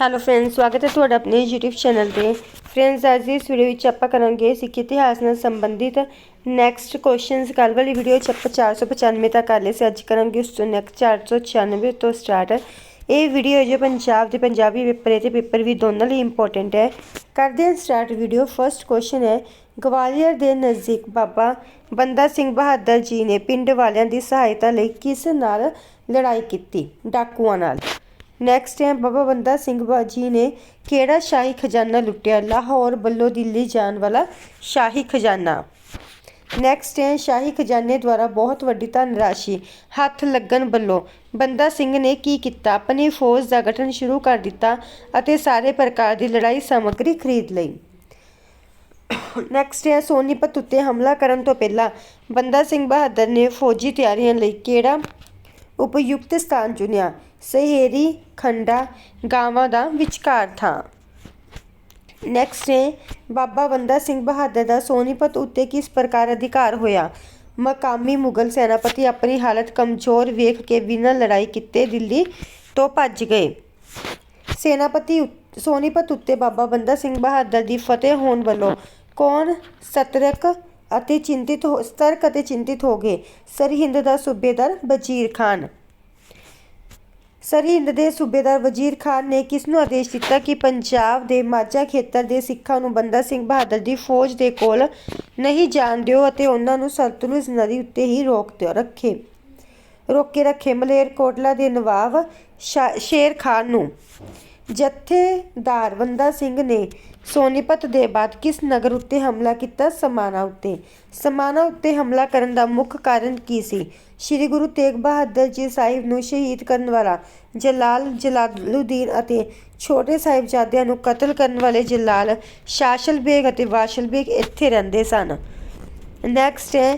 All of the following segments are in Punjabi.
ਹੈਲੋ ਫਰੈਂਡਸ ਸਵਾਗਤ ਹੈ ਤੁਹਾਡਾ ਆਪਣੇ YouTube ਚੈਨਲ ਤੇ। ਫਰੈਂਡਸ ਅੱਜ ਦੀ ਇਸ ਵੀਡੀਓ ਵਿੱਚ ਆਪਾਂ ਕਰਾਂਗੇ ਸਿੱਖ ਇਤਿਹਾਸ ਨਾਲ ਸੰਬੰਧਿਤ ਨੈਕਸਟ ਕੁਐਸਚਨਸ ਕੱਲ੍ਹ ਵਾਲੀ ਵੀਡੀਓ 'ਚ ਆਪਾਂ 495 ਤੱਕ ਕਰ ਲਏ ਸੀ। ਅੱਜ ਕਰਾਂਗੇ ਉਸ ਤੋਂ ਨੈਕਸਟ 496 ਤੋਂ ਸਟਾਰਟ ਇਹ ਵੀਡੀਓ ਜੋ ਪੰਜਾਬ ਦੇ ਪੰਜਾਬੀ ਪੇਪਰ ਤੇ ਪੇਪਰ ਵੀ ਦੋਨਾਂ ਲਈ ਇੰਪੋਰਟੈਂਟ ਹੈ। ਕਰਦੇ ਹਾਂ ਸਟਾਰਟ ਵੀਡੀਓ ਫਰਸਟ ਕੁਐਸਚਨ ਹੈ, ਗਵਾਲੀਅਰ ਦੇ ਨਜ਼ਦੀਕ ਬਾਬਾ ਬੰਦਾ ਸਿੰਘ ਬਹਾਦਰ ਜੀ ਨੇ ਪਿੰਡ ਵਾਲਿਆਂ ਦੀ ਸਹਾਇਤਾ ਲਈ ਕਿਸ ਨਾਲ ਲੜਾਈ ਕੀਤੀ? ਡਾਕੂਆਂ ਨਾਲ। ਨੈਕਸਟ ਹੈ, ਬਾਬਾ ਬੰਦਾ ਸਿੰਘ ਬਾਜੀ ਨੇ ਕਿਹੜਾ ਸ਼ਾਹੀ ਖਜ਼ਾਨਾ ਲੁੱਟਿਆ? ਲਾਹੌਰ ਵੱਲੋਂ ਦਿੱਲੀ ਜਾਣ ਵਾਲਾ ਸ਼ਾਹੀ ਖਜ਼ਾਨਾ। ਨੈਕਸਟ ਹੈ, ਸ਼ਾਹੀ ਖਜ਼ਾਨੇ ਦੁਆਰਾ ਬਹੁਤ ਵੱਡੀ ਧਨ ਰਾਸ਼ੀ ਹੱਥ ਲੱਗਣ ਵੱਲੋਂ ਬੰਦਾ ਸਿੰਘ ਨੇ ਕੀ ਕੀਤਾ? ਆਪਣੀ ਫੌਜ ਦਾ ਗਠਨ ਸ਼ੁਰੂ ਕਰ ਦਿੱਤਾ ਅਤੇ ਸਾਰੇ ਪ੍ਰਕਾਰ ਦੀ ਲੜਾਈ ਸਮੱਗਰੀ ਖਰੀਦ ਲਈ। ਨੈਕਸਟ ਹੈ, ਸੋਨੀਪਤ ਉੱਤੇ ਹਮਲਾ ਕਰਨ ਤੋਂ ਪਹਿਲਾਂ ਬੰਦਾ ਸਿੰਘ ਬਹਾਦਰ ਨੇ ਫੌਜੀ ਤਿਆਰੀਆਂ ਲਈ ਕਿਹੜਾ ਉਪਯੁਕਤ ਸਥਾਨ ਚੁਣਿਆ? ਸਹੇਰੀ, ਖੰਡਾ, ਗਾਵਾਂ ਦਾ ਵਿਚਕਾਰ ਥਾਂ। ਨੈਕਸਟ ਹੈ, ਬਾਬਾ ਬੰਦਾ ਸਿੰਘ ਬਹਾਦਰ ਦਾ ਸੋਨੀਪਤ ਉੱਤੇ ਕਿਸ ਪ੍ਰਕਾਰ ਅਧਿਕਾਰ ਹੋਇਆ? ਮਕਾਮੀ ਮੁਗਲ ਸੈਨਾਪਤੀ ਆਪਣੀ ਹਾਲਤ ਕਮਜ਼ੋਰ ਵੇਖ ਕੇ ਬਿਨਾਂ ਲੜਾਈ ਕੀਤੇ ਦਿੱਲੀ ਤੋਂ ਭੱਜ ਗਏ। ਸੈਨਾਪਤੀ ਉ- ਸੋਨੀਪਤ ਉੱਤੇ ਬਾਬਾ ਬੰਦਾ ਸਿੰਘ ਬਹਾਦਰ ਦੀ ਫਤਿਹ ਹੋਣ ਵੱਲੋਂ ਕੌਣ ਸਤਰਕ ਅਤੇ ਚਿੰਤਿਤ ਹੋ, ਸਤਰਕ ਅਤੇ ਚਿੰਤਿਤ ਹੋ ਗਏ? ਸਰਹਿੰਦ ਦਾ ਸੂਬੇਦਾਰ ਵਜ਼ੀਰ ਖਾਨ। ਸਰਹਿੰਦ ਦੇ ਸੂਬੇਦਾਰ ਵਜ਼ੀਰ ਖਾਨ ਨੇ ਕਿਸ ਨੂੰ ਆਦੇਸ਼ ਦਿੱਤਾ ਕਿ ਪੰਜਾਬ ਦੇ ਮਾਝਾ ਖੇਤਰ ਦੇ ਸਿੱਖਾਂ ਨੂੰ ਬੰਦਾ ਸਿੰਘ ਬਹਾਦਰ ਦੀ ਫੌਜ ਦੇ ਕੋਲ ਨਹੀਂ ਜਾਣ ਦਿਓ ਅਤੇ ਉਹਨਾਂ ਨੂੰ ਸਤਲੁਜ ਨਦੀ ਉੱਤੇ ਹੀ ਰੋਕ ਦਿਓ, ਰੱਖੇ। ਰੋਕੇ ਰੱਖੇ ਮਲੇਰਕੋਟਲਾ ਦੇ ਨਵਾਬ ਸ਼ਾ- ਸ਼ੇਰ ਖਾਨ ਨੂੰ। ਜਥੇਦਾਰ ਬੰਦਾ ਸਿੰਘ ਨੇ ਸੋਨੀਪਤ ਦੇ ਬਾਅਦ ਕਿਸ ਨਗਰ ਉੱਤੇ ਹਮਲਾ ਕੀਤਾ? ਸਮਾਨਾ ਉੱਤੇ। ਸਮਾਨਾ ਉੱਤੇ ਹਮਲਾ ਕਰਨ ਦਾ ਮੁੱਖ ਕਾਰਨ ਕੀ ਸੀ? ਸ੍ਰੀ ਗੁਰੂ ਤੇਗ ਬਹਾਦਰ ਜੀ ਸਾਹਿਬ ਨੂੰ ਸ਼ਹੀਦ ਕਰਨ ਵਾਲਾ ਜਲਾਲ ਜਲਾਲੁਦੀਨ ਅਤੇ ਛੋਟੇ ਸਾਹਿਬਜ਼ਾਦਿਆਂ ਨੂੰ ਕਤਲ ਕਰਨ ਵਾਲੇ ਜਲਾਲ ਸ਼ਾਸਲ ਬੇਗ ਅਤੇ ਵਾਸ਼ਲ ਬੇਗ ਇੱਥੇ ਰਹਿੰਦੇ ਸਨ। ਨੈਕਸਟ ਹੈ,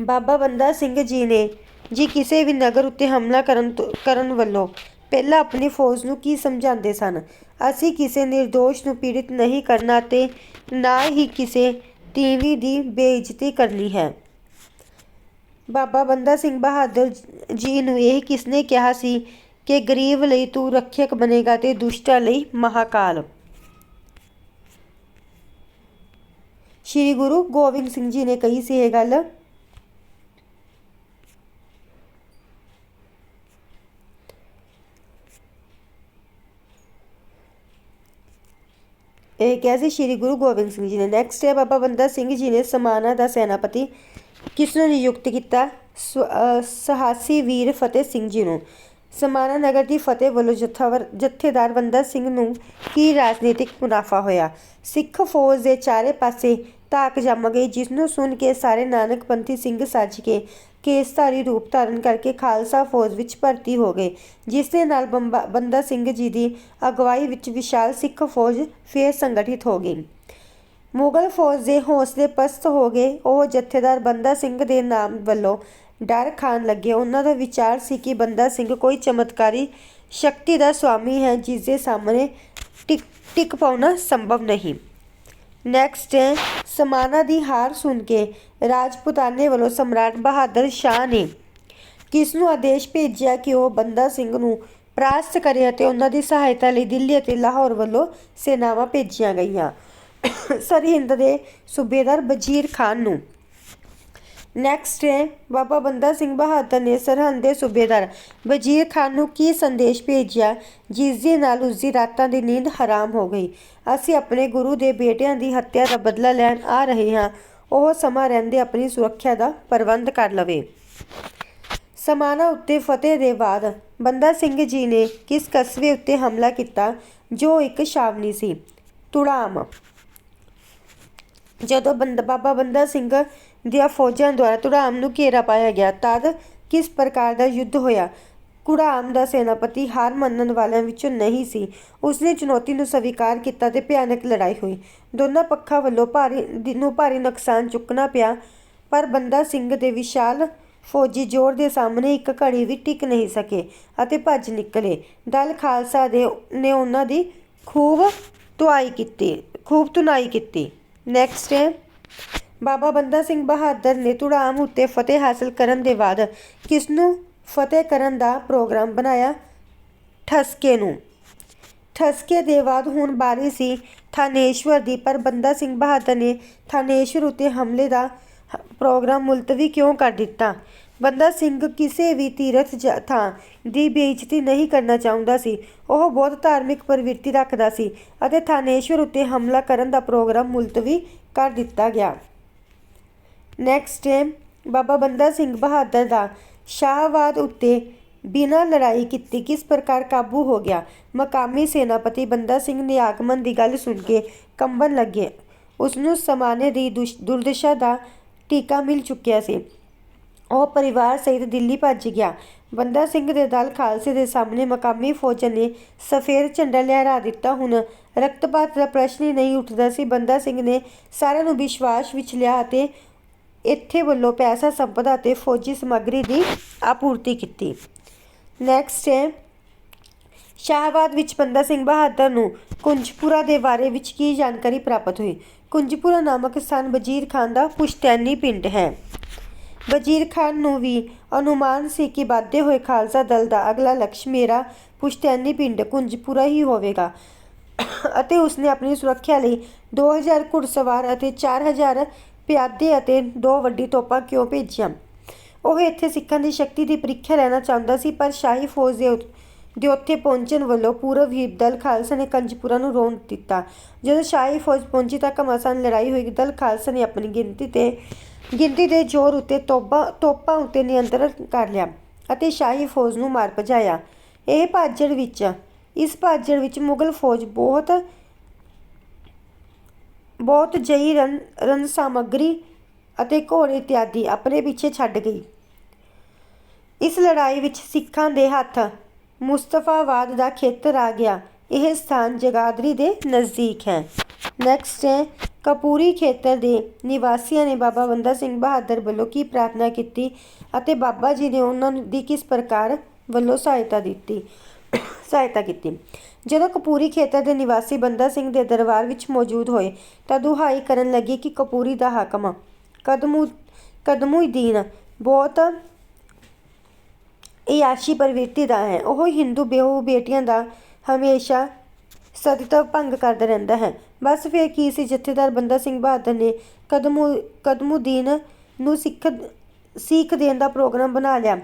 ਬਾਬਾ ਬੰਦਾ ਸਿੰਘ ਜੀ ਨੇ ਜੀ ਕਿਸੇ ਵੀ ਨਗਰ ਉੱਤੇ ਹਮਲਾ ਕਰਨ ਤੋਂ- ਕਰਨ ਵੱਲੋਂ ਪਹਿਲਾਂ ਆਪਣੀ ਫੌਜ ਨੂੰ ਕੀ ਸਮਝਾਉਂਦੇ ਸਨ? ਅਸੀਂ ਕਿਸੇ ਨਿਰਦੋਸ਼ ਨੂੰ ਪੀੜਿਤ ਨਹੀਂ ਕਰਨਾ ਤੇ ਨਾ ਹੀ ਕਿਸੇ ਤੀਵੀਂ ਦੀ ਬੇਇੱਜ਼ਤੀ ਕਰਨੀ ਹੈ। ਬਾਬਾ ਬੰਦਾ ਸਿੰਘ ਬਹਾਦਰ ਜੀ ਨੂੰ ਇਹ ਕਿਸਨੇ ਕਿਹਾ ਸੀ ਕਿ ਗਰੀਬ ਲਈ ਤੂੰ ਰੱਖਿਅਕ ਬਣੇਗਾ ਤੇ ਦੁਸ਼ਟਾਂ ਲਈ ਮਹਾਕਾਲ। ਸ਼੍ਰੀ ਗੁਰੂ ਗੋਬਿੰਦ ਸਿੰਘ ਜੀ ਨੇ ਕਹੀ ਸੀ ਇਹ ਗੱਲ। ਇਹ ਕਿਹਾ ਸੀ ਸ਼੍ਰੀ ਗੁਰੂ ਗੋਬਿੰਦ ਸਿੰਘ ਜੀ ਨੇ। ਨੈਕਸਟ ਹੈ ਬਾਬਾ ਬੰਦਾ ਸਿੰਘ ਜੀ ਨੇ ਸਮਾਣਾ ਦਾ ਸੈਨਾਪਤੀ ਕਿਸ ਨੂੰ ਨਿਯੁਕਤ ਕੀਤਾ? ਸਵ- ਸਹਾਸੀ ਵੀਰ ਫਤਿਹ ਸਿੰਘ ਜੀ ਨੂੰ। ਸਮਾਣਾ ਨਗਰ ਦੀ ਫਤਿਹ ਵੱਲੋਂ ਜਥਾਵਰ, ਜਥੇਦਾਰ ਬੰਦਾ ਸਿੰਘ ਨੂੰ ਕੀ ਰਾਜਨੀਤਿਕ ਮੁਨਾਫਾ ਹੋਇਆ? ਸਿੱਖ ਫੌਜ ਦੇ ਚਾਰੇ ਪਾਸੇ ਧਾਕ ਜੰਮ ਗਈ ਜਿਸ ਨੂੰ ਸੁਣ ਕੇ ਸਾਰੇ ਨਾਨਕਪੰਥੀ ਸਿੰਘ ਸੱਜ ਕੇ ਕੇਸਧਾਰੀ ਰੂਪ ਧਾਰਨ ਕਰਕੇ ਖਾਲਸਾ ਫੌਜ ਵਿੱਚ ਭਰਤੀ ਹੋ ਗਏ, ਜਿਸ ਦੇ ਨਾਲ ਬੰਬਾ- ਬੰਦਾ ਸਿੰਘ ਜੀ ਦੀ ਅਗਵਾਈ ਵਿੱਚ ਵਿਸ਼ਾਲ ਸਿੱਖ ਫੌਜ ਫੇਰ ਸੰਗਠਿਤ ਹੋ ਗਈ। ਮੁਗਲ ਫੌਜ ਦੇ ਹੌਸਲੇ ਪਸਤ ਹੋ ਗਏ। ਉਹ ਜਥੇਦਾਰ ਬੰਦਾ ਸਿੰਘ ਦੇ ਨਾਮ ਵੱਲੋਂ ਡਰ ਖਾਣ ਲੱਗੇ। ਉਹਨਾਂ ਦਾ ਵਿਚਾਰ ਸੀ ਕਿ ਬੰਦਾ ਸਿੰਘ ਕੋਈ ਚਮਤਕਾਰੀ ਸ਼ਕਤੀ ਦਾ ਸੁਆਮੀ ਹੈ ਜਿਸ ਦੇ ਸਾਹਮਣੇ ਟਿਕ ਟਿਕ ਪਾਉਣਾ ਸੰਭਵ ਨਹੀਂ। ਨੈਕਸਟ ਹੈ ਸਮਾਨਾ ਦੀ ਹਾਰ ਸੁਣ ਕੇ ਰਾਜਪੂਤਾਨੇ ਵੱਲੋਂ ਸਮਰਾਟ ਬਹਾਦਰ ਸ਼ਾਹ ਨੇ ਕਿਸ ਨੂੰ ਆਦੇਸ਼ ਭੇਜਿਆ ਕਿ ਉਹ ਬੰਦਾ ਸਿੰਘ ਨੂੰ ਪ੍ਰਾਸਤ ਕਰੇ ਅਤੇ ਉਹਨਾਂ ਦੀ ਸਹਾਇਤਾ ਲਈ ਦਿੱਲੀ ਅਤੇ ਲਾਹੌਰ ਵੱਲੋਂ ਸੈਨਾਵਾਂ ਭੇਜੀਆਂ ਗਈਆਂ? ਸਰਹਿੰਦ ਦੇ ਸੂਬੇਦਾਰ ਵਜ਼ੀਰ ਖਾਨ ਨੂੰ। ਨੈਕਸਟ ਹੈ, ਬਾਬਾ ਬੰਦਾ ਸਿੰਘ ਬਹਾਦਰ ਨੇ ਸਰਹੰਦ ਦੇ ਸੂਬੇਦਾਰ ਵਜ਼ੀਰ ਖਾਨ ਨੂੰ ਕੀ ਸੰਦੇਸ਼ ਭੇਜਿਆ ਜਿਸ ਦੇ ਨਾਲ ਉਸ ਦੀ ਰਾਤਾਂ ਦੀ ਨੀਂਦ ਹਰਾਮ ਹੋ ਗਈ। ਅਸੀਂ ਆਪਣੇ ਗੁਰੂ ਦੇ ਬੇਟਿਆਂ ਦੀ ਹੱਤਿਆ ਦਾ ਬਦਲਾ ਲੈਣ ਆ ਰਹੇ ਹਾਂ। ਉਹ ਸਮਾਂ ਰਹਿੰਦੇ ਆਪਣੀ ਸੁਰੱਖਿਆ ਦਾ ਪ੍ਰਬੰਧ ਕਰ ਲਵੇ। ਸਮਾਣਾ ਉੱਤੇ ਫਤਿਹ ਦੇ ਬਾਅਦ ਬੰਦਾ ਸਿੰਘ ਜੀ ਨੇ ਕਿਸ ਕਸਬੇ ਉੱਤੇ ਹਮਲਾ ਕੀਤਾ, ਜੋ ਇੱਕ ਸ਼ਾਵਨੀ ਸੀ? ਤੁੜਾਮ ਜਦੋਂ ਬੰਦਾ, ਬਾਬਾ ਬੰਦਾ ਸਿੰਘ ਦੀਆਂ ਫੌਜਾਂ ਦੁਆਰਾ ਧੁੜਾਮ ਨੂੰ ਘੇਰਾ ਪਾਇਆ ਗਿਆ ਤਦ ਕਿਸ ਪ੍ਰਕਾਰ ਦਾ ਯੁੱਧ ਹੋਇਆ? ਕੁੜਾਮ ਦਾ ਸੈਨਾਪਤੀ ਹਾਰ ਮੰਨਣ ਵਾਲਿਆਂ ਵਿੱਚੋਂ ਨਹੀਂ ਸੀ। ਉਸਨੇ ਚੁਣੌਤੀ ਨੂੰ ਸਵੀਕਾਰ ਕੀਤਾ ਤੇ ਭਿਆਨਕ ਲੜਾਈ ਹੋਈ। ਦੋਨਾਂ ਪੱਖਾਂ ਵੱਲੋਂ ਭਾਰੀ ਦੀ- ਨੂੰ ਭਾਰੀ ਨੁਕਸਾਨ ਚੁੱਕਣਾ ਪਿਆ, ਪਰ ਬੰਦਾ ਸਿੰਘ ਦੇ ਵਿਸ਼ਾਲ ਫੌਜੀ ਜੋਰ ਦੇ ਸਾਹਮਣੇ ਇੱਕ ਘੜੀ ਵੀ ਟਿਕ ਨਹੀਂ ਸਕੇ ਅਤੇ ਭੱਜ ਨਿਕਲੇ। ਦਲ ਖਾਲਸਾ ਦੇ, ਨੇ ਉਹਨਾਂ ਦੀ ਖੂਬ ਧੁਆਈ ਕੀਤੀ, ਖੂਬ ਧੁਨਾਈ ਕੀਤੀ। ਨੈਕਸਟ ਹੈ। ਬਾਬਾ ਬੰਦਾ ਸਿੰਘ ਬਹਾਦਰ ਨੇ ਤੁੜਾਮ ਉੱਤੇ ਫਤਿਹ ਹਾਸਲ ਕਰਨ ਦੇ ਬਾਅਦ ਕਿਸ ਨੂੰ ਫਤਿਹ ਕਰਨ ਦਾ ਪ੍ਰੋਗਰਾਮ ਬਣਾਇਆ? ਠਸਕੇ ਨੂੰ। ਠਸਕੇ ਦੇ ਬਾਅਦ ਹੁਣ ਬਾਰੀ ਸੀ ਥਾਨੇਸ਼ਵਰ ਦੀ, ਪਰ ਬੰਦਾ ਸਿੰਘ ਬਹਾਦਰ ਨੇ ਥਾਨੇਸ਼ਵਰ ਉੱਤੇ ਹਮਲੇ ਦਾ ਪ੍ਰੋਗਰਾਮ ਮੁਲਤਵੀ ਕਿਉਂ ਕਰ ਦਿੱਤਾ? ਬੰਦਾ ਸਿੰਘ ਕਿਸੇ ਵੀ ਤੀਰਥ ਜਾਂ ਥਾਂ ਦੀ ਬੇਇੱਜ਼ਤੀ ਨਹੀਂ ਕਰਨਾ ਚਾਹੁੰਦਾ ਸੀ। ਉਹ ਬਹੁਤ ਧਾਰਮਿਕ ਪ੍ਰਵਿਰਤੀ ਰੱਖਦਾ ਸੀ ਅਤੇ ਥਾਨੇਸ਼ਵਰ ਉੱਤੇ ਹਮਲਾ ਕਰਨ ਦਾ ਪ੍ਰੋਗਰਾਮ ਮੁਲਤਵੀ ਕਰ ਦਿੱਤਾ ਗਿਆ। ਨੈਕਸਟ ਹੈ ਬਾਬਾ ਬੰਦਾ ਸਿੰਘ ਬਹਾਦਰ ਦਾ ਸ਼ਾਹਬਾਦ ਉੱਤੇ ਬਿਨਾਂ ਲੜਾਈ ਕੀਤੀ ਕਿਸ ਪ੍ਰਕਾਰ ਕਾਬੂ ਹੋ ਗਿਆ? ਮਕਾਮੀ ਸੈਨਾਪਤੀ ਬੰਦਾ ਸਿੰਘ ਨੇ ਆਗਮਨ ਦੀ ਗੱਲ ਸੁਣ ਕੇ ਕੰਬਣ ਲੱਗੇ। ਉਸ ਨੂੰ ਸਮਾਨੇ ਦੀ ਦੁਸ਼- ਦੁਰਦਸ਼ਾ ਦਾ ਟੀਕਾ ਮਿਲ ਚੁੱਕਿਆ ਸੀ। ਉਹ ਪਰਿਵਾਰ ਸਹਿਤ ਦਿੱਲੀ ਭੱਜ ਗਿਆ। ਬੰਦਾ ਸਿੰਘ ਦੇ ਦਲ ਖਾਲਸੇ ਦੇ ਸਾਹਮਣੇ ਮਕਾਮੀ ਫੌਜਾਂ ਨੇ ਸਫੇਦ ਝੰਡਾ ਲਹਿਰਾ ਦਿੱਤਾ। ਹੁਣ ਰਕਤਪਾਤ ਦਾ ਪ੍ਰਸ਼ਨ ਹੀ ਨਹੀਂ ਉੱਠਦਾ ਸੀ। ਬੰਦਾ ਸਿੰਘ ਨੇ ਸਾਰਿਆਂ ਨੂੰ ਵਿਸ਼ਵਾਸ ਵਿੱਚ ਲਿਆ ਅਤੇ ਇੱਥੇ ਵੱਲੋਂ ਪੈਸਾ, ਸੰਪਦਾ ਅਤੇ ਫੌਜੀ ਸਮੱਗਰੀ ਦੀ ਆਪੂਰਤੀ ਕੀਤੀ। ਨੈਕਸਟ ਹੈ, ਸ਼ਾਹਬਾਦ ਵਿੱਚ ਬੰਦਾ ਸਿੰਘ ਬਹਾਦਰ ਨੂੰ ਕੁੰਜਪੁਰਾ ਦੇ ਬਾਰੇ ਵਿੱਚ ਕੀ ਜਾਣਕਾਰੀ ਪ੍ਰਾਪਤ ਹੋਈ? ਕੁੰਜਪੁਰਾ ਨਾਮਕ ਸਥਾਨ ਵਜ਼ੀਰ ਖਾਨ ਦਾ ਪੁਸ਼ਤੈਨੀ ਪਿੰਡ ਹੈ। ਵਜ਼ੀਰ ਖਾਨ ਨੂੰ ਵੀ ਅਨੁਮਾਨ ਸੀ ਕਿ ਵੱਧਦੇ ਹੋਏ ਖਾਲਸਾ ਦਲ ਦਾ ਅਗਲਾ ਲਕਸ਼ ਮੇਰਾ ਪੁਸ਼ਤੈਨੀ ਪਿੰਡ ਕੁੰਜਪੁਰਾ ਹੀ ਹੋਵੇਗਾ। ਅਤੇ ਉਸਨੇ ਆਪਣੀ ਸੁਰੱਖਿਆ ਲਈ 2000 ਘੁੜਸਵਾਰ ਅਤੇ 4000 ਪਿਆਦੇ ਅਤੇ ਦੋ ਵੱਡੀ ਤੋਪਾਂ ਕਿਉਂ ਭੇਜੀਆਂ? ਉਹ ਇੱਥੇ ਸਿੱਖਾਂ ਦੀ ਸ਼ਕਤੀ ਦੀ ਪ੍ਰੀਖਿਆ ਲੈਣਾ ਚਾਹੁੰਦਾ ਸੀ, ਪਰ ਸ਼ਾਹੀ ਫੌਜ ਦੇ ਉਤ- ਦੇ ਉੱਥੇ ਪਹੁੰਚਣ ਵੱਲੋਂ ਪੂਰਬ ਹੀਪ ਦਲ ਖਾਲਸਾ ਨੇ ਕੰਜਪੁਰਾ ਨੂੰ ਰੋਣ ਦਿੱਤਾ। ਜਦੋਂ ਸ਼ਾਹੀ ਫੌਜ ਪਹੁੰਚੀ ਤਾਂ ਘਮਾਸਾਨ ਲੜਾਈ ਹੋਈ, ਦਲ ਖਾਲਸਾ ਨੇ ਆਪਣੀ ਗਿਣਤੀ ਤੇ ਗਿਣਤੀ ਦੇ ਜ਼ੋਰ ਉੱਤੇ ਤੋਪਾਂ ਤੋਪਾਂ ਉੱਤੇ ਨਿਯੰਤਰਣ ਕਰ ਲਿਆ ਅਤੇ ਸ਼ਾਹੀ ਫੌਜ ਨੂੰ ਮਾਰ ਭਜਾਇਆ। ਇਹ ਭਾਜੜ ਵਿੱਚ, ਇਸ ਭਾਜੜ ਵਿੱਚ ਮੁਗਲ ਫੌਜ ਬਹੁਤ ਬਹੁਤ ਜਈ ਰਨ ਰਨ ਸਾਮਗਰੀ ਅਤੇ ਘੋੜੇ ਇਤਿਆਦੀ ਆਪਣੇ ਪਿੱਛੇ ਛੱਡ ਗਈ। ਇਸ ਲੜਾਈ ਵਿੱਚ ਸਿੱਖਾਂ ਦੇ ਹੱਥ ਮੁਸਤਫਾਵਾਦ ਦਾ ਖੇਤਰ ਆ ਗਿਆ। ਇਹ ਸਥਾਨ ਜਗਾਦਰੀ ਦੇ ਨਜ਼ਦੀਕ ਹੈ। ਨੈਕਸਟ ਹੈ, ਕਪੂਰੀ ਖੇਤਰ ਦੇ ਨਿਵਾਸੀਆਂ ਨੇ ਬਾਬਾ ਬੰਦਾ ਸਿੰਘ ਬਹਾਦਰ ਵੱਲੋਂ ਕੀ ਪ੍ਰਾਰਥਨਾ ਕੀਤੀ ਅਤੇ ਬਾਬਾ ਜੀ ਨੇ ਉਹਨਾਂ ਦੀ ਕਿਸ ਪ੍ਰਕਾਰ ਵੱਲੋਂ ਸਹਾਇਤਾ ਦਿੱਤੀ, ਸਹਾਇਤਾ ਕੀਤੀ? ਜਦੋਂ ਕਪੂਰੀ ਖੇਤਰ ਦੇ ਨਿਵਾਸੀ ਬੰਦਾ ਸਿੰਘ ਦੇ ਦਰਬਾਰ ਵਿੱਚ ਮੌਜੂਦ ਹੋਏ, ਤਾਂ ਦੁਹਾਈ ਕਰਨ ਲੱਗੇ ਕਿ ਕਪੂਰੀ ਦਾ ਹਾਕਮ ਕਦਮੂ, ਕਦਮੁਦੀਨ ਬਹੁਤ ਇਯਾਸ਼ੀ ਪ੍ਰਵਿਰਤੀ ਦਾ ਹੈ। ਉਹ ਹਿੰਦੂ ਬੇਹੂ ਬੇਟੀਆਂ ਦਾ ਹਮੇਸ਼ਾ ਸਤਿਤਵ ਭੰਗ ਕਰਦਾ ਰਹਿੰਦਾ ਹੈ। ਬਸ ਫਿਰ ਕੀ ਸੀ, ਜਥੇਦਾਰ ਬੰਦਾ ਸਿੰਘ ਬਹਾਦਰ ਨੇ ਕਦਮੂ, ਕਦਮੁਦੀਨ ਨੂੰ ਸਿੱਖ ਸਿੱਖ ਦੇਣ ਦਾ ਪ੍ਰੋਗਰਾਮ ਬਣਾ ਲਿਆ।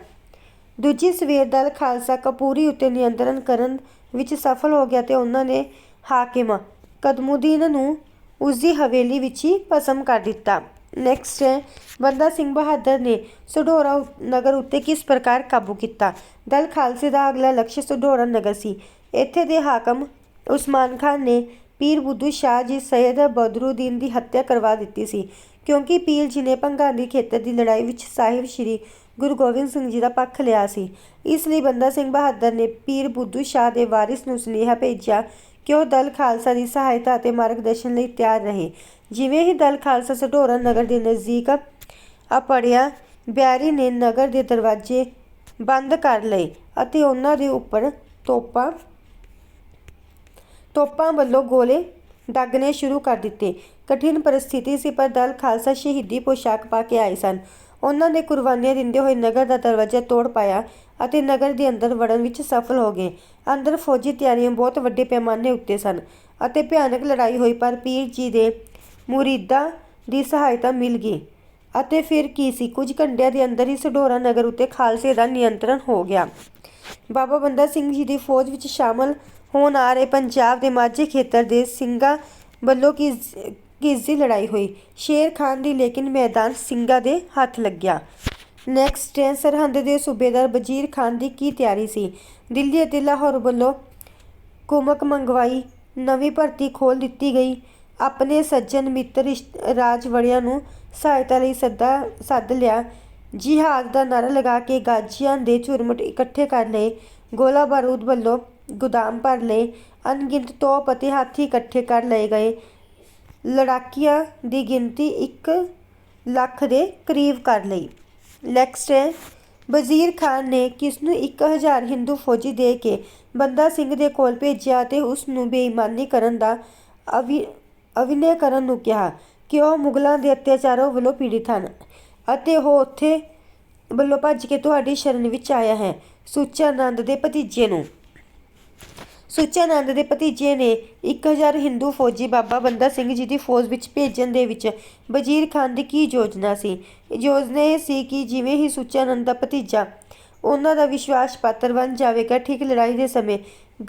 ਦੂਜੀ ਸਵੇਰ ਦਲ ਖਾਲਸਾ ਕਪੂਰੀ ਉੱਤੇ ਨਿਯੰਤਰਣ ਕਰਨ ਵਿੱਚ ਸਫਲ ਹੋ ਗਿਆ ਤੇ ਉਹਨਾਂ ਨੇ ਹਾਕਿਮ ਕਦਮੁਦੀਨ ਨੂੰ ਉਸ ਦੀ ਹਵੇਲੀ ਵਿੱਚ ਹੀ ਭਸਮ ਕਰ ਦਿੱਤਾ। ਨੈਕਸਟ ਹੈ ਬੰਦਾ ਸਿੰਘ ਬਹਾਦਰ ਨੇ ਸਡੋਰਾ ਨਗਰ ਉੱਤੇ ਕਿਸ ਪ੍ਰਕਾਰ ਕਾਬੂ ਕੀਤਾ? ਦਲ ਖਾਲਸੇ ਦਾ ਅਗਲਾ ਲਕਸ਼ ਸਡੋਰਾ ਨਗਰ ਸੀ। ਇੱਥੇ ਦੇ ਹਾਕਮ ਉਸਮਾਨ ਖਾਨ ਨੇ ਪੀਰ ਬੁੱਧੂ ਸ਼ਾਹ ਜੀ ਸੈਦ ਬਦਰੁਦੀਨ ਦੀ ਹੱਤਿਆ ਕਰਵਾ ਦਿੱਤੀ ਸੀ, ਕਿਉਂਕਿ ਪੀਰ ਜੀ ਨੇ ਭੰਗਾਲੀ ਖੇਤਰ ਦੀ ਲੜਾਈ ਵਿੱਚ ਸਾਹਿਬ ਸ੍ਰੀ ਗੁਰੂ ਗੋਬਿੰਦ ਸਿੰਘ ਜੀ ਦਾ ਪੱਖ ਲਿਆ ਸੀ। ਇਸ ਲਈ ਬੰਦਾ ਸਿੰਘ ਬਹਾਦਰ ਨੇ ਪੀਰ ਬੁੱਧੂ ਸ਼ਾਹ ਦੇ ਵਾਰਿਸ ਨੂੰ ਸੁਨੇਹਾ ਭੇਜਿਆ ਕਿ ਉਹ ਦਲ ਖਾਲਸਾ ਦੀ ਸਹਾਇਤਾ ਅਤੇ ਮਾਰਗਦਰਸ਼ਨ ਲਈ ਤਿਆਰ ਰਹੇ। ਜਿਵੇਂ ਹੀ ਦਲ ਖਾਲਸਾ ਸਢੌਰਾ ਨਗਰ ਦੇ ਨਜ਼ਦੀਕ ਆ ਪੜਿਆ ਬਿਆਰੀ ਨੇ ਨਗਰ ਦੇ ਦਰਵਾਜ਼ੇ ਬੰਦ ਕਰ ਲਏ ਅਤੇ ਉਹਨਾਂ ਦੇ ਉੱਪਰ ਤੋਪਾਂ ਤੋਪਾਂ ਵੱਲੋਂ ਗੋਲੇ ਦਾਗਣੇ ਸ਼ੁਰੂ ਕਰ ਦਿੱਤੇ। ਕਠਿਨ ਪਰਿਸਥਿਤੀ ਸੀ, ਪਰ ਦਲ ਖਾਲਸਾ ਸ਼ਹੀਦੀ ਪੋਸ਼ਾਕ ਪਾ ਕੇ ਆਏ ਸਨ। ਉਹਨਾਂ ਨੇ ਕੁਰਬਾਨੀਆਂ ਦਿੰਦੇ ਹੋਏ ਨਗਰ ਦਾ ਦਰਵਾਜ਼ਾ ਤੋੜ ਪਾਇਆ ਅਤੇ ਨਗਰ ਦੇ ਅੰਦਰ ਵੜਨ ਵਿੱਚ ਸਫਲ ਹੋ ਗਏ। ਅੰਦਰ ਫੌਜੀ ਤਿਆਰੀਆਂ ਬਹੁਤ ਵੱਡੇ ਪੈਮਾਨੇ ਉੱਤੇ ਸਨ ਅਤੇ ਭਿਆਨਕ ਲੜਾਈ ਹੋਈ, ਪਰ ਪੀਰ ਜੀ ਦੇ ਮੁਰੀਦਾਂ ਦੀ ਸਹਾਇਤਾ ਮਿਲ ਗਈ ਅਤੇ ਫਿਰ ਕੀ ਸੀ? ਕੁਝ ਘੰਟਿਆਂ ਦੇ ਅੰਦਰ ਹੀ ਸਡੋਰਾ ਨਗਰ ਉੱਤੇ ਖਾਲਸੇ ਦਾ ਨਿਯੰਤਰਣ ਹੋ ਗਿਆ। ਬਾਬਾ ਬੰਦਾ ਸਿੰਘ ਜੀ ਦੀ ਫੌਜ ਵਿੱਚ ਸ਼ਾਮਲ ਹੋਣ ਆ ਰਹੇ ਪੰਜਾਬ ਦੇ ਮਾਝੇ ਖੇਤਰ ਦੇ ਸਿੰਘਾਂ ਵੱਲੋਂ ਕਿਸ ਕਿਸ ਲੜਾਈ ਹੋਈ। ਸ਼ੇਰ ਖਾਨ ਦੀ ਲੇਕਿਨ ਮੈਦਾਨ ਸਿੰਘਾਂ ਦੇ ਹੱਥ ਲੱਗਿਆ। ਨੈਕਸਟ ਹੈ ਸਰਹੰਦ ਦੇ ਸੂਬੇਦਾਰ ਵਜ਼ੀਰ ਖਾਨ ਦੀ ਕੀ ਤਿਆਰੀ ਸੀ? ਦਿੱਲੀ ਅਤੇ ਲਾਹੌਰ ਵੱਲੋਂ ਕੁਮਕ ਮੰਗਵਾਈ, ਨਵੀਂ ਭਰਤੀ ਖੋਲ ਦਿੱਤੀ ਗਈ। ਆਪਣੇ ਸੱਜਣ ਮਿੱਤਰ ਰਿਸ਼ਤ- ਰਾਜਵੜਿਆਂ ਨੂੰ ਸਹਾਇਤਾ ਲਈ ਸੱਦਾ ਸੱਦ ਲਿਆ। ਜਿਹਾਦ ਦਾ ਨਾਰਾ ਲਗਾ ਕੇ ਗਾਜੀਆਂ ਦੇ ਝੁਰਮਟ ਇਕੱਠੇ ਕਰ ਲਏ। ਗੋਲਾ ਬਾਰੂਦ ਵੱਲੋਂ ਗੋਦਾਮ ਭਰ ਲਏ। ਅਣਗਿਣਤ ਤੋਪ ਅਤੇ ਹਾਥੀ ਇਕੱਠੇ ਕਰ ਲਏ ਗਏ। ਲੜਾਕੀਆਂ ਦੀ ਗਿਣਤੀ ਇੱਕ ਲੱਖ ਦੇ ਕਰੀਬ ਕਰ ਲਈ। ਨੈਕਸਟ ਹੈ, ਵਜ਼ੀਰ ਖਾਨ ਨੇ ਕਿਸ ਨੂੰ 1000 ਹਿੰਦੂ ਫੌਜੀ ਦੇ ਕੇ ਬੰਦਾ ਸਿੰਘ ਦੇ ਕੋਲ ਭੇਜਿਆ ਅਤੇ ਉਸ ਨੂੰ ਬੇਈਮਾਨੀ ਕਰਨ ਦਾ ਅਵਿ, ਅਭਿਨੈ ਕਰਨ ਨੂੰ ਕਿਹਾ ਕਿ ਉਹ ਮੁਗਲਾਂ ਦੇ ਅਤਿਆਚਾਰਾਂ ਵੱਲੋਂ ਪੀੜਿਤ ਹਨ ਅਤੇ ਉਹ ਉੱਥੇ ਵੱਲੋਂ ਭੱਜ ਕੇ ਤੁਹਾਡੀ ਸ਼ਰਨ ਵਿੱਚ ਆਇਆ ਹੈ। ਸੁੱਚਾ ਨੰਦ ਦੇ ਭਤੀਜੇ ਨੂੰ ਸੁੱਚਾਨੰਦ ਦੇ ਭਤੀਜੇ ਨੇ 1000 ਹਿੰਦੂ ਫੌਜੀ ਬਾਬਾ ਬੰਦਾ ਸਿੰਘ ਜੀ ਦੀ ਫੌਜ ਵਿੱਚ ਭੇਜਣ ਦੇ ਵਿੱਚ ਵਜ਼ੀਰ ਖਾਨ ਦੀ ਕੀ ਯੋਜਨਾ ਸੀ? ਯੋਜਨਾ ਇਹ ਸੀ ਕਿ ਜਿਵੇਂ ਹੀ ਸੁਚਾਨੰਦ ਦਾ ਭਤੀਜਾ ਉਹਨਾਂ ਦਾ ਵਿਸ਼ਵਾਸ ਪਾਤਰ ਬਣ ਜਾਵੇਗਾ, ਠੀਕ ਲੜਾਈ ਦੇ ਸਮੇਂ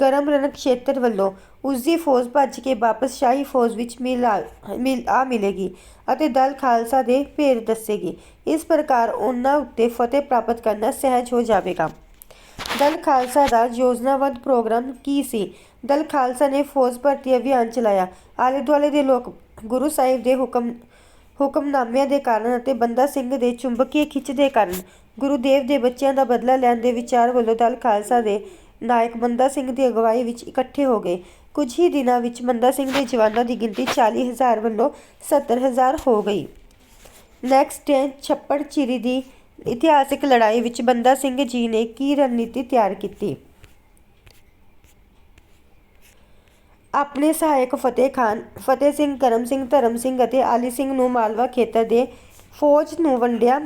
ਗਰਮ ਰਣਕ ਖੇਤਰ ਵੱਲੋਂ ਉਸ ਦੀ ਫੌਜ ਭੱਜ ਕੇ ਵਾਪਸ ਸ਼ਾਹੀ ਫੌਜ ਵਿੱਚ ਮਿਲ ਆ ਮਿਲ, ਆ ਮਿਲੇਗੀ ਅਤੇ ਦਲ ਖਾਲਸਾ ਦੇ ਭੇਦ ਦੱਸੇਗੀ। ਇਸ ਪ੍ਰਕਾਰ ਉਹਨਾਂ ਉੱਤੇ ਫਤਿਹ ਪ੍ਰਾਪਤ ਕਰਨਾ ਸਹਿਜ ਹੋ ਜਾਵੇਗਾ। ਦਲ ਖਾਲਸਾ ਦਾ ਯੋਜਨਾਬੱਧ ਪ੍ਰੋਗਰਾਮ ਕੀ ਸੀ? ਦਲ ਖਾਲਸਾ ਨੇ ਫੌਜ ਭਰਤੀ ਅਭਿਆਨ ਚਲਾਇਆ। ਆਲੇ ਦੁਆਲੇ ਦੇ ਲੋਕ ਗੁਰੂ ਸਾਹਿਬ ਦੇ ਹੁਕਮ, ਹੁਕਮਨਾਮਿਆਂ ਦੇ ਕਾਰਨ ਅਤੇ ਬੰਦਾ ਸਿੰਘ ਦੇ ਚੁੰਬਕੀ ਖਿੱਚ ਦੇ ਕਾਰਨ ਗੁਰੂਦੇਵ ਦੇ ਬੱਚਿਆਂ ਦਾ ਬਦਲਾ ਲੈਣ ਦੇ ਵਿਚਾਰ ਵੱਲੋਂ ਦਲ ਖਾਲਸਾ ਦੇ ਨਾਇਕ ਬੰਦਾ ਸਿੰਘ ਦੀ ਅਗਵਾਈ ਵਿੱਚ ਇਕੱਠੇ ਹੋ ਗਏ। ਕੁਝ ਹੀ ਦਿਨਾਂ ਵਿੱਚ ਬੰਦਾ ਸਿੰਘ ਦੇ ਜਵਾਨਾਂ ਦੀ ਗਿਣਤੀ 40000 ਵੱਲੋਂ 70000 ਹੋ ਗਈ। ਨੈਕਸਟ ਹੈ ਛੱਪੜ ਚਿਰੀ ਦੀ ਇਤਿਹਾਸਿਕ ਲੜਾਈ ਵਿੱਚ ਬੰਦਾ ਸਿੰਘ ਜੀ ਨੇ ਕੀ ਰਣਨੀਤੀ ਤਿਆਰ ਕੀਤੀ? ਆਪਣੇ ਸਹਾਇਕ ਫਤਿਹ ਖਾਨ, ਫਤਿਹ ਸਿੰਘ ਕਰਮ ਸਿੰਘ, ਧਰਮ ਸਿੰਘ ਅਤੇ ਆਲੀ ਸਿੰਘ ਨੂੰ ਮਾਲਵਾ ਖੇਤਰ ਦੇ ਫੌਜ ਨੂੰ ਵੰਡਿਆ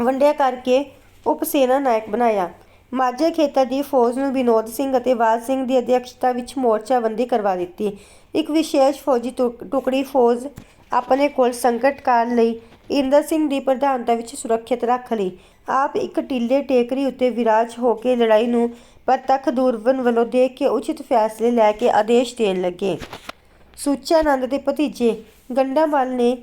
ਵੰਡਿਆ ਕਰਕੇ ਉਪ ਸੈਨਾ ਨਾਇਕ ਬਣਾਇਆ। ਮਾਝੇ ਖੇਤਰ ਦੀ ਫੌਜ ਨੂੰ ਵਿਨੋਦ ਸਿੰਘ ਅਤੇ ਵਾਜ ਸਿੰਘ ਦੀ ਅਧਿਕਸ਼ਤਾ ਵਿੱਚ ਮੋਰਚਾਬੰਦੀ ਕਰਵਾ ਦਿੱਤੀ। ਇੱਕ ਵਿਸ਼ੇਸ਼ ਫੌਜੀ ਟੁਕ- ਟੁਕੜੀ ਫੌਜ ਆਪਣੇ ਕੋਲ ਸੰਕਟ ਕਾਲ ਲਈ ਇੰਦਰ ਸਿੰਘ ਦੀ ਪ੍ਰਧਾਨਤਾ ਵਿੱਚ ਸੁਰੱਖਿਅਤ ਰੱਖ ਲਈ। ਆਪ ਇੱਕ ਟਿੱਲੇ ਟੇਕਰੀ ਉੱਤੇ ਵਿਰਾਜ ਹੋ ਕੇ ਲੜਾਈ ਨੂੰ ਪ੍ਰਤੱਖ ਦੂਰਬਨ ਵੱਲੋਂ ਦੇਖ ਕੇ ਉਚਿਤ ਫੈਸਲੇ ਲੈ ਕੇ ਆਦੇਸ਼ ਦੇਣ ਲੱਗੇ। ਸੁੱਚਾ ਦੇ ਭਤੀਜੇ ਗੰਡਾ ਮਲ ਨੇ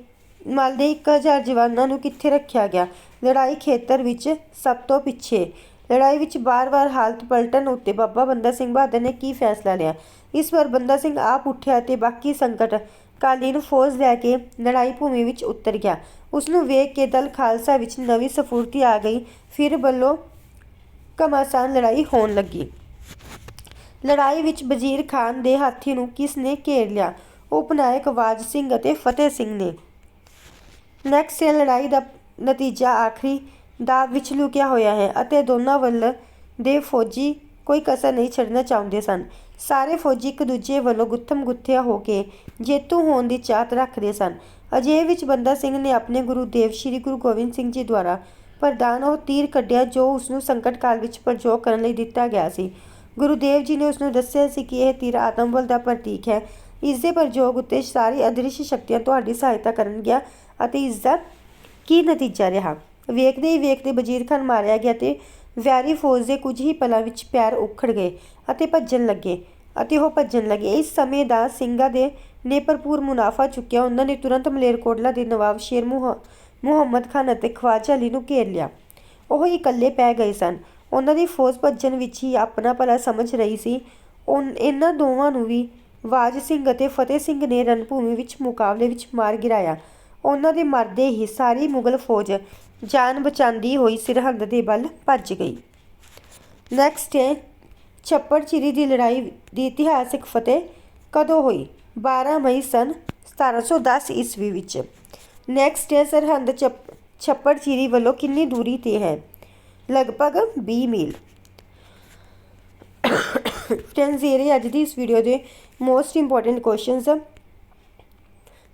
ਮਲ ਦੇ 1000 ਜਵਾਨਾਂ ਨੂੰ ਕਿੱਥੇ ਰੱਖਿਆ ਗਿਆ? ਲੜਾਈ ਖੇਤਰ ਵਿੱਚ ਸਭ ਤੋਂ ਪਿੱਛੇ। ਲੜਾਈ ਵਿੱਚ ਬਾਰ-ਬਾਰ ਹਾਲਤ ਪਲਟਣ ਉੱਤੇ ਬਾਬਾ ਬੰਦਾ ਸਿੰਘ ਬਹਾਦਰ ਨੇ ਕੀ ਫੈਸਲਾ ਲਿਆ? ਇਸ ਵਾਰ ਬੰਦਾ ਸਿੰਘ ਆਪ ਉੱਠਿਆ ਤੇ ਬਾਕੀ ਸੰਕਟ ਕਾਲੀ ਨੂੰ ਫੌਜ ਲੈ ਕੇ ਲੜਾਈ ਭੂਮੀ ਵਿੱਚ ਉਤਰ ਗਿਆ। ਉਸ ਨੂੰ ਵੇਖ ਕੇ ਦਲ ਖਾਲਸਾ ਵਿੱਚ ਨਵੀਂ ਸਫੂਰਤੀ ਆ ਗਈ। ਫਿਰ ਵੱਲੋਂ ਘਮਾਸਾਨ ਲੜਾਈ ਹੋਣ ਲੱਗੀ। ਲੜਾਈ ਵਿੱਚ ਵਜ਼ੀਰ ਖਾਨ ਦੇ ਹਾਥੀ ਨੂੰ ਕਿਸ ਨੇ ਘੇਰ ਲਿਆ? ਉਪਨਾਇਕ ਵਾਜ ਸਿੰਘ ਅਤੇ ਫਤਿਹ ਸਿੰਘ ਨੇ। ਨੈਕਸਟ ਹੈ, ਲੜਾਈ ਦਾ ਨਤੀਜਾ ਆਖਰੀ ਦਾ ਵਿੱਚ ਲੁਕਿਆ ਹੋਇਆ ਹੈ ਅਤੇ ਦੋਨਾਂ ਵੱਲ ਦੇ ਫੌਜੀ ਕੋਈ ਕਸਰ ਨਹੀਂ ਛੱਡਣਾ ਚਾਹੁੰਦੇ ਸਨ। ਸਾਰੇ ਫੌਜੀ ਇੱਕ ਦੂਜੇ ਵੱਲੋਂ ਗੁੱਥਮ ਗੁੱਥਿਆ ਹੋ ਕੇ ਜੇਤੂ ਹੋਣ ਦੀ ਚਾਹਤ ਰੱਖਦੇ ਸਨ। ਅਜੇ ਵਿੱਚ ਬੰਦਾ ਸਿੰਘ ਨੇ ਆਪਣੇ ਗੁਰੂ ਦੇਵ ਸ੍ਰੀ ਗੁਰੂ ਗੋਬਿੰਦ ਸਿੰਘ ਜੀ ਦੁਆਰਾ ਪ੍ਰਦਾਨ ਉਹ ਤੀਰ ਕੱਢਿਆ ਜੋ ਉਸ ਨੂੰ ਸੰਕਟ ਕਾਲ ਵਿੱਚ ਪ੍ਰਯੋਗ ਕਰਨ ਲਈ ਦਿੱਤਾ ਗਿਆ ਸੀ। ਗੁਰੂ ਦੇਵ ਜੀ ਨੇ ਉਸ ਨੂੰ ਦੱਸਿਆ ਸੀ ਕਿ ਇਹ ਤੀਰ ਆਤਮਬਲ ਦਾ ਪ੍ਰਤੀਕ ਹੈ। ਇਸ ਦੇ ਪ੍ਰਯੋਗ ਉੱਤੇ ਸਾਰੀ ਅਦ੍ਰਿਸ਼ ਸ਼ਕਤੀਆਂ ਤੁਹਾਡੀ ਸਹਾਇਤਾ ਕਰਨਗੀਆਂ ਅਤੇ ਇਸ ਦਾ ਕੀ ਨਤੀਜਾ ਰਿਹਾ? ਵੇਖਦੇ ਹੀ ਵੇਖਦੇ ਵਜ਼ੀਰ ਖਾਨ ਮਾਰਿਆ ਗਿਆ ਤੇ ਵੈਰੀ ਫੌਜ ਦੇ ਕੁਝ ਹੀ ਪਲਾਂ ਵਿੱਚ ਪੈਰ ਉਖੜ ਗਏ ਅਤੇ ਭੱਜਣ ਲੱਗੇ ਅਤੇ ਉਹ ਭੱਜਣ ਲੱਗੇ। ਇਸ ਸਮੇਂ ਦਾ ਸਿੰਘਾਂ ਦੇ ਨੇ ਭਰਪੂਰ ਮੁਨਾਫਾ ਚੁੱਕਿਆ। ਉਹਨਾਂ ਨੇ ਤੁਰੰਤ ਮਲੇਰਕੋਟਲਾ ਦੇ ਨਵਾਬ ਸ਼ੇਰ ਮੁਹੰਮਦ ਖਾਨ ਅਤੇ ਖਵਾਜਾ ਅਲੀ ਨੂੰ ਘੇਰ ਲਿਆ। ਉਹ ਇਕੱਲੇ ਪੈ ਗਏ ਸਨ। ਉਹਨਾਂ ਦੀ ਫੌਜ ਭੱਜਣ ਵਿੱਚ ਹੀ ਆਪਣਾ ਭਲਾ ਸਮਝ ਰਹੀ ਸੀ। ਉਨ- ਇਹਨਾਂ ਦੋਵਾਂ ਨੂੰ ਵੀ ਵਾਜ ਸਿੰਘ ਅਤੇ ਫਤਿਹ ਸਿੰਘ ਨੇ ਰਣਭੂਮੀ ਵਿੱਚ ਮੁਕਾਬਲੇ ਵਿੱਚ ਮਾਰ ਗਿਰਾਇਆ। ਉਹਨਾਂ ਦੇ ਮਰਦੇ ਹੀ ਸਾਰੀ ਮੁਗਲ ਫੌਜ ਜਾਨ ਬਚਾਉਂਦੀ ਹੋਈ ਸਰਹੰਦ ਦੇ ਵੱਲ ਭੱਜ ਗਈ। ਨੈਕਸਟ ਹੈ ਛੱਪੜ ਚਿਰੀ ਦੀ ਲੜਾਈ ਦੀ ਇਤਿਹਾਸਿਕ ਫਤਿਹ ਕਦੋਂ ਹੋਈ? 12 ਮਈ ਸਨ 1710 ਈਸਵੀ ਵਿੱਚ। ਨੈਕਸਟ ਹੈ ਸਰਹੰਦ ਛੱਪ- ਛੱਪੜ ਚਿਰੀ ਵੱਲੋਂ ਕਿੰਨੀ ਦੂਰੀ ਤੇ ਹੈ? ਲਗਭਗ 20 ਮੀਲ। ਫਰੈਂਡਸ ਇਹ ਅੱਜ ਦੀ ਇਸ ਵੀਡੀਓ ਦੇ most important questions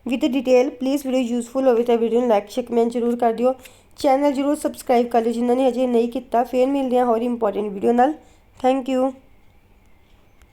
with detail please video useful ਹੋਵੇ ਤਾਂ ਵੀਡੀਓ ਨੂੰ ਲਾਈਕ ਸ਼ੇਅਰ ਕਮੈਂਟ ਜ਼ਰੂਰ ਕਰ ਦਿਓ। ਚੈਨਲ ਜ਼ਰੂਰ ਸਬਸਕ੍ਰਾਈਬ ਕਰ ਲਿਓ ਜਿਨ੍ਹਾਂ ਨੇ ਅਜੇ ਨਹੀਂ ਕੀਤਾ। ਫੇਰ ਮਿਲਦੇ ਹਾਂ ਹੋਰ ਇੰਪੋਰਟੈਂਟ ਵੀਡੀਓ ਨਾਲ। Thank you